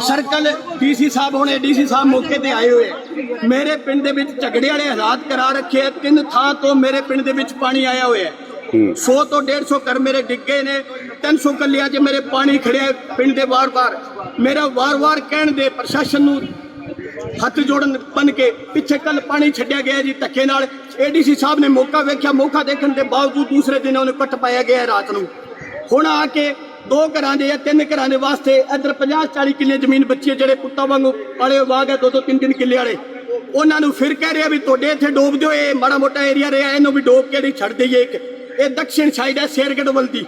Circle DC ਸਾਹਿਬ ਹੁਣੇ DC ਸਾਹਿਬ ਮੌਕੇ ਤੇ ਆਏ ਹੋਏ। ਮੇਰੇ ਪਿੰਡ ਦੇ ਵਿੱਚ ਝਗੜੇ ਵਾਲੇ ਹਾਲਾਤ ਕਰਾ ਰੱਖੇ ਆ। ਤਿੰਨ ਥਾਂ ਤੋਂ ਮੇਰੇ ਪਿੰਡ ਦੇ ਵਿੱਚ ਪਾਣੀ ਆਇਆ ਹੋਇਆ ਹੈ। 100 ਤੋਂ 150 ਘਰ ਮੇਰੇ ਡਿੱਗੇ ਨੇ। 300 ਕੱਲਿਆਂ 'ਚ ਮੇਰੇ ਪਾਣੀ ਖੜਿਆ ਪਿੰਡ ਦੇ ਵਾਰ-ਵਾਰ। ਮੇਰਾ ਵਾਰ-ਵਾਰ ਕਹਿਣ ਦੇ ਪ੍ਰਸ਼ਾਸਨ ਨੂੰ ਹੱਥ ਜੋੜਨ ਬਨ ਕੇ ਪਿੱਛੇ ਕੱਲ ਪਾਣੀ ਛੱਡਿਆ ਗਿਆ ਜੀ ਧੱਕੇ ਨਾਲ। ਏਡੀਸੀ ਸਾਹਿਬ ਨੇ ਮੌਕਾ ਵੇਖਿਆ। ਮੌਕਾ ਦੇਖਣ ਦੇ ਬਾਵਜੂਦ ਦੂਸਰੇ ਦਿਨ ਉਹਨੂੰ ਕੱਟ ਪਾਇਆ ਗਿਆ ਰਾਤ ਨੂੰ। ਹੁਣ ਆ ਕੇ ਦੋ ਘਰਾਂ ਦੇ ਜਾਂ ਤਿੰਨ ਘਰਾਂ ਦੇ ਵਾਸਤੇ ਇੱਧਰ 50 40 ਕਿੱਲੇ ਜ਼ਮੀਨ ਬੱਚੀ ਹੈ ਜਿਹੜੇ ਕੁੱਤਾ ਵਾਂਗੂ ਪਾਲੇ ਬਾਗ ਹੈ, ਦੋ ਦੋ ਤਿੰਨ ਤਿੰਨ ਕਿੱਲੇ ਵਾਲੇ। ਉਹਨਾਂ ਨੂੰ ਫਿਰ ਕਹਿ ਰਿਹਾ ਵੀ ਤੁਹਾਡੇ ਇੱਥੇ ਡੋਬ ਦਿਓ, ਇਹ ਮਾੜਾ ਮੋਟਾ ਏਰੀਆ ਰਿਹਾ, ਇਹਨੂੰ ਵੀ ਡੋਬ ਕੇ ਨਹੀਂ ਛੱਡ ਦਈਏ ਇੱਕ। ਇਹ ਦક્ષਿਣ ਸਾਈਡ ਹੈ ਸ਼ੇਰਗੜ ਵੱਲ ਦੀ।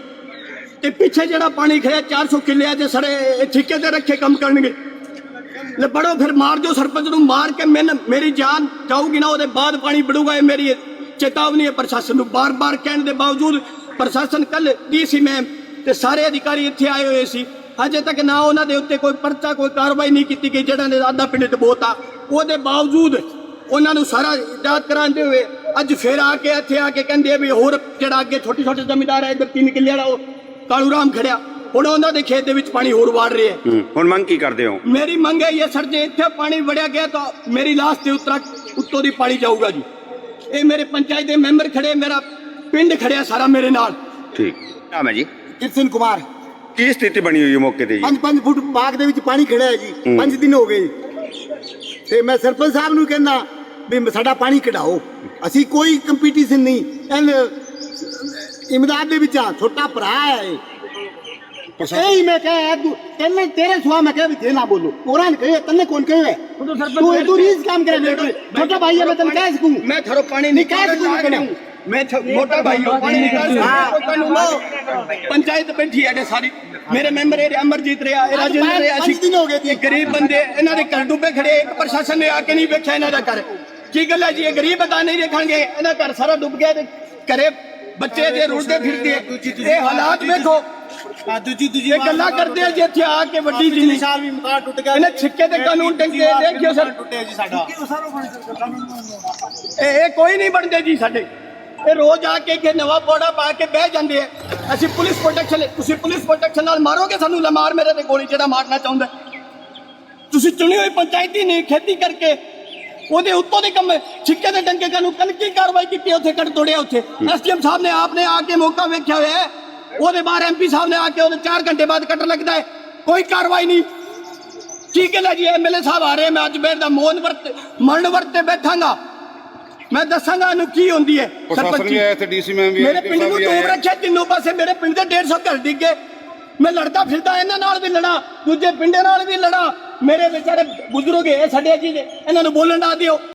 ਤੇ ਪਿੱਛੇ ਜਿਹੜਾ ਪਾਣੀ ਖੜਿਆ 400 ਕਿੱਲਿਆਂ 'ਚ ਸੜੇ, ਇਹ ਠੇਕੇ ਤੇ ਰੱਖੇ ਕੰਮ ਕਰਨਗੇ। ਲੈ ਬੜੋ ਫਿਰ, ਮਾਰ ਦਿਓ ਸਰਪੰਚ ਨੂੰ, ਮਾਰ ਕੇ ਮੈਨ ਮੇਰੀ ਜਾਨ ਜਾਊਗੀ ਨਾ, ਉਹਦੇ ਬਾਅਦ ਪਾਣੀ ਬੜੂਗਾ ਇਹ ਮੇਰੀ ਚੇਤਾਵਨੀ ਹੈ ਪ੍ਰਸ਼ਾਸਨ ਨੂੰ। ਬਾਰ-ਬਾਰ ਕਹਿਣ ਦੇ ਬਾਵਜੂਦ ਪ੍ਰਸ਼ਾਸਨ ਕੱਲ ਡੀਸੀ ਮੈਮ ਤੇ ਸਾਰੇ ਅਧਿਕਾਰੀ ਇੱਥੇ ਆਏ ਹੋਏ ਸੀ। ਅਜੇ ਤੱਕ ਨਾ ਉਹਨਾਂ ਦੇ ਉੱਤੇ ਕੋਈ ਪਰਚਾ ਕੋਈ ਕਾਰਵਾਈ ਨਹੀਂ ਕੀਤੀ ਗਈ ਜਿਹੜਾ ਨੇ ਆਧਾ ਪਿੰਡ ਡਬੋਤਾ। ਉਹਦੇ ਬਾਵਜੂਦ ਉਹਨਾਂ ਨੂੰ ਸਾਰਾ ਇਜਾਜ਼ਤ ਕਰਾਉਂਦੇ ਹੋਏ ਅੱਜ ਫਿਰ ਆ ਕੇ ਇੱਥੇ ਆ ਕੇ ਕਹਿੰਦੇ ਵੀ ਹੋਰ ਜਿਹੜਾ ਅੱਗੇ ਛੋਟੇ ਛੋਟੇ ਜ਼ਮੀਂਦਾਰ ਹੈ ਇੱਧਰ ਤਿੰਨ ਕਿੱਲੇ ਵਾਲਾ ਉਹ ਕਾਲੂ ਰਾਮ ਖੜਿਆ। ਹੁਣ ਉਹਨਾਂ ਦੇ ਖੇਤ ਦੇ ਵਿੱਚ ਪਾਣੀ ਹੋਰ ਵਾੜ ਰਿਹਾ ਹੈ। ਹੁਣ ਮੰਗ ਕੀ ਕਰਦੇ ਹੋ? ਮੇਰੀ ਮੰਗ ਹੈ ਇਹ ਸਰ ਜੇ ਇੱਥੇ ਪਾਣੀ ਵੜਿਆ ਗਿਆ ਤਾਂ ਮੇਰੀ ਲਾਸ਼ ਦੇ ਉਤਰਾ ਉੱਤੋਂ ਦੀ ਪਾਣੀ ਜਾਊਗਾ ਜੀ। ਇਹ ਮੇਰੇ ਪੰਚਾਇਤ ਦੇ ਮੈਂਬਰ ਖੜੇ ਮੇਰਾ ਪਿੰਡ ਖੜਿਆ ਸਾਰਾ ਮੇਰੇ ਨਾਲ। ਠੀਕ। ਨਾਮ ਹੈ ਜੀ? ਕਿਰਸ਼ਨ ਕੁਮਾਰ। ਕੀ ਸਥਿਤੀ ਬਣੀ ਹੋਈ ਹੈ ਮੌਕੇ ਤੇ ਜੀ? 5-5 ਫੁੱਟ ਬਾਗ ਦੇ ਵਿੱਚ ਪਾਣੀ ਖੜਿਆ ਹੈ। ਜੀ 5 ਦਿਨ ਹੋ ਗਏ। ਤੇ ਮੈਂ ਸਰਪੰਚ ਸਾਹਿਬ ਨੂੰ ਕਹਿੰਦਾ ਵੀ ਸਾਡਾ ਪਾਣੀ ਕਢਾਓ। ਅਸੀਂ ਕੋਈ ਕੰਪੀਟੀਸ਼ਨ ਨਹੀਂ। ਐਨ ਇਮਦਾਦ ਦੇ ਵਿੱਚ ਆ ਛੋਟਾ ਭਰਾ ਹੈ ਇਹੀ। ਮੈਂ ਕਹੇ ਤੈਨੂੰ ਤੇਰੇ ਸੁਆ ਮੈਂ ਕਹੇ ਤੇ ਨਾ ਬੋਲੋ। ਉਹਨਾਂ ਨੇ ਕਹੇ ਤੈਨੂੰ ਕੌਣ ਕਹੇ ਤੂੰ ਇਹ ਤੂੰ ਰੀਸ ਕੰਮ ਕਰੇ ਛੋਟਾ ਭਾਈ ਮੈਂ ਤੈਨੂੰ ਕਹਿ ਸਕੂੰ। ਮੈਂ ਥਰੋ ਪਾਣੀ ਨਹੀਂ ਕਹਿ ਸਕੂੰ ਕਿਹੜਾ? ਮੈਂ ਥ- ਮੋਟਾ ਭਾਈ ਹਾਂ ਪਾਣੀ ਨਿਕਾਲ। ਪੰਚਾਇਤ ਬੈਠੀ ਹੈ ਸਾਰੀ। ਮੇਰੇ ਮੈਂਬਰ ਇਹ ਅਮਰਜੀਤ ਰਿਹਾ ਇਹ ਰਾਜੇਂਦਰ ਰਿਹਾ ਪੰਜ ਦਿਨ ਹੋ ਗਏ ਜੀ। ਇਹ ਗਰੀਬ ਬੰਦੇ ਇਹਨਾਂ ਦੇ ਘਰ ਡੁੱਬੇ ਖੜੇ ਇੱਕ ਪ੍ਰਸ਼ਾਸਨ ਨੇ ਆ ਕੇ ਨਹੀਂ ਵੇਖਿਆ ਇਹਨਾਂ ਦਾ ਘਰ। ਕੀ ਗੱਲ ਹੈ ਜੀ ਇਹ ਗਰੀਬ ਬੰਦਾ ਨਹੀਂ ਦੇਖਾਂਗੇ ਇਹਨਾਂ ਘਰ ਸਾਰਾ ਡੁੱਬ ਗਿਆ ਤੇ ਘਰੇ ਬੱਚੇ ਜੇ ਰੁਲਦੇ ਫਿਰਦੇ ਆ। ਇਹ ਹਾਲਾਤ ਵੇਖੋ। ਦੂਜੀ ਦੂਜੀ ਇਹ ਗੱਲਾਂ ਕਰਦੇ ਆ ਜੇ ਇੱਥੇ ਆ ਕੇ ਵੱਡੀ ਜੀ ਨਹੀਂ ਸਾਲ ਵੀ ਮਕਾਨ ਟੁੱਟ ਗਿਆ। ਇਹਨੇ ਛਿੱਕੇ ਤੇ ਕਾਨੂੰਨ ਟੰਗੇ ਦੇਖਿਓ ਸਰ। ਟੁੱਟਿਆ ਜੀ ਸਾਡਾ। ਇਹ ਕੋਈ ਨਹੀਂ ਬਣਦੇ ਜੀ ਸਾਡੇ। ਇਹ ਰੋਜ਼ ਆ ਕੇ ਕਿ ਨਵਾਂ ਪੌੜਾ ਪਾ ਕੇ ਬਹਿ ਜਾਂਦੇ ਆ। ਅਸੀਂ ਪੁਲਿਸ ਪ੍ਰੋਟੈਕਸ਼ਨ ਤੁਸੀਂ ਪੁਲਿਸ ਪ੍ਰੋਟੈਕਸ਼ਨ ਨਾਲ ਮਾਰੋਗੇ ਸਾਨੂੰ? ਲਮਾਰ ਮੇਰੇ ਤੇ ਗੋਲੀ ਜਿਹੜਾ ਮਾਰਨਾ ਚਾਹੁੰਦਾ। ਤੁਸੀਂ ਚੁਣੀ ਹੋਈ ਪੰਚਾਇਤੀ ਨਹੀਂ ਖੇਤੀ ਕਰਕੇ। ਉਹਦੇ ਉੱਤੋਂ ਦੇ ਕੰਮ ਛਿੱਕੇ ਦੇ ਡੰਗੇ ਕਾਨੂੰ ਕੱਲ ਕੀ ਕਾਰਵਾਈ ਕੀਤੀ ਉੱਥੇ ਕੱਟ ਤੋੜਿਆ ਉੱਥੇ। ਐਸਡੀਐਮ ਸਾਹਿਬ ਨੇ ਆਪਨੇ ਆ ਕੇ ਮੌਕਾ ਵੇਖਿਆ ਹੋਇਆ ਉਹਦੇ ਬਾਅਦ ਐਮਪੀ ਸਾਹਿਬ ਨੇ ਆ ਕੇ ਉਹਦੇ 4 ਘੰਟੇ ਬਾਅਦ ਕੱਟ ਲੱਗਦਾ ਹੈ। ਕੋਈ ਕਾਰਵਾਈ ਨਹੀਂ। ਠੀਕ ਹੈ ਨਾ ਜੀ ਐਮਐਲਏ ਸਾਹਿਬ ਆ ਰਹੇ ਮੈਂ ਅੱਜ ਬੈਠਦਾ ਮੋਹਨ ਵਰਤ ਮਰਨ ਵਰਤ ਬੈਠਾਂਗਾ। ਮੈਂ ਦੱਸਾਂਗਾ ਇਹਨੂੰ ਕੀ ਹੁੰਦੀ ਹੈ ਪ੍ਰਸ਼ਾਸਨ ਸਰਪੰਚੀ। ਵੀ ਆਇਆ ਇੱਥੇ ਡੀਸੀ ਮੈਮ ਵੀ ਮੇਰੇ ਪਿੰਡ ਨੂੰ ਆਏ। ਰੱਖਿਆ ਤਿੰਨੋਂ ਪਾਸੇ ਮੇਰੇ ਪਿੰਡ ਦੇ 150 ਘਰ ਡਿੱਗੇ ਮੈਂ ਲੜਦਾ ਫਿਰਦਾ ਇਹਨਾਂ ਨਾਲ ਵੀ ਲੜਾ ਦੂਜੇ ਪਿੰਡੇ ਨਾਲ ਵੀ ਲੜਾ ਮੇਰੇ ਵਿਚਾਰੇ ਬਜ਼ੁਰਗ ਇਹ ਸਾਡੇ ਜੀ ਦੇ ਇਹਨਾਂ ਨੂੰ ਬੋਲਣ ਨਾ ਦਿਓ